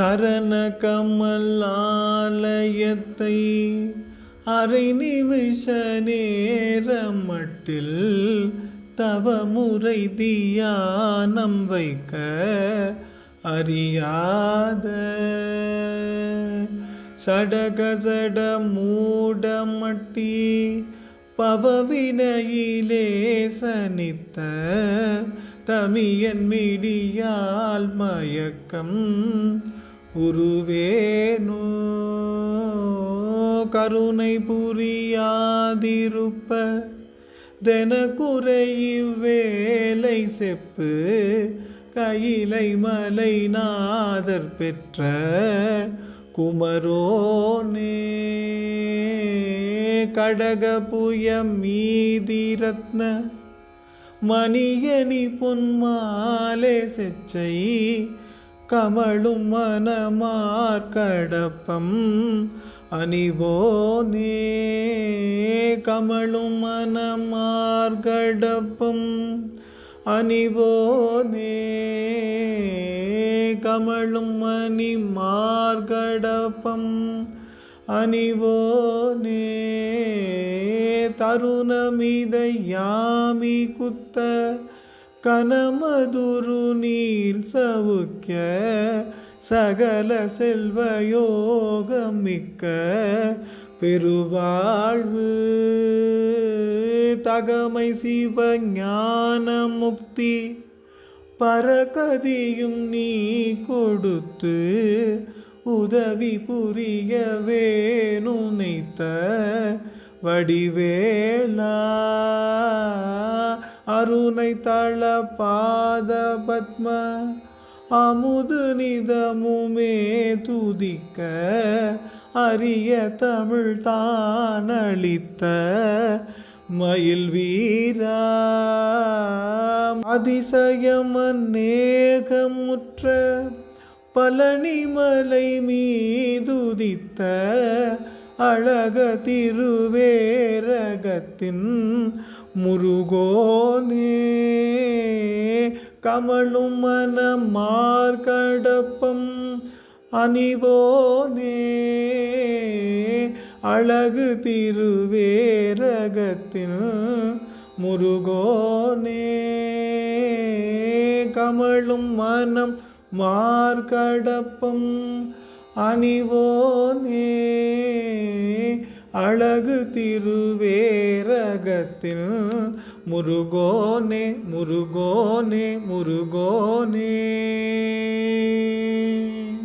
சரண கமலாலயத்தை அரை நிமிஷ நேரம் மட்டில் தவமுறை தியானம் வைக்க அறியாத. சடகசட மூடமட்டி பவவினையிலே சனித்த தமியன் மிடியால் மயக்கம் உருவேனோ? கருணை புரியாதிருப்ப தென செப்பு கையிலை மலை நாதர் பெற்ற குமரோனே. கடகபுய மீதி ரத்ன மணியணி பொன்மாலே செச்சை கமழும் மனமார்கடப்பம் அணிவோனே கமழும் மனமார்கடப்பம் அணிவோனே கமழும் மணி மார்கடப்பம் அணிவோனே தருணமிதை யாமி குத்த கனமதுரு நீல் சவுக்க சகல செல்வ யோகம் மிக்க பெருவாழ்வு. தகமை சிவ ஞான முக்தி பரகதியும் நீ கொடுத்து உதவி புரிய வேணுனைத்த வடிவேலா. அருணை தள பாத பத்ம அமுது நிதமுமே துதிக்க அரிய தமிழ் தான் அளித்த மயில் வீரா. அதிசயம் அநேகமுற்ற பழனிமலை மீதுதித்த அழக திருவேர திருவேரகத்தின் முருகோனே கமழும் மனமார்கடப்பம் அணிவோனே அழகு திருவேரகத்தின் முருகோனே கமழும் மனம் மார்கடப்பம் அணிவோனே அழகு திருவேரகத்தில். முருகோனே முருகோனே முருகோனே.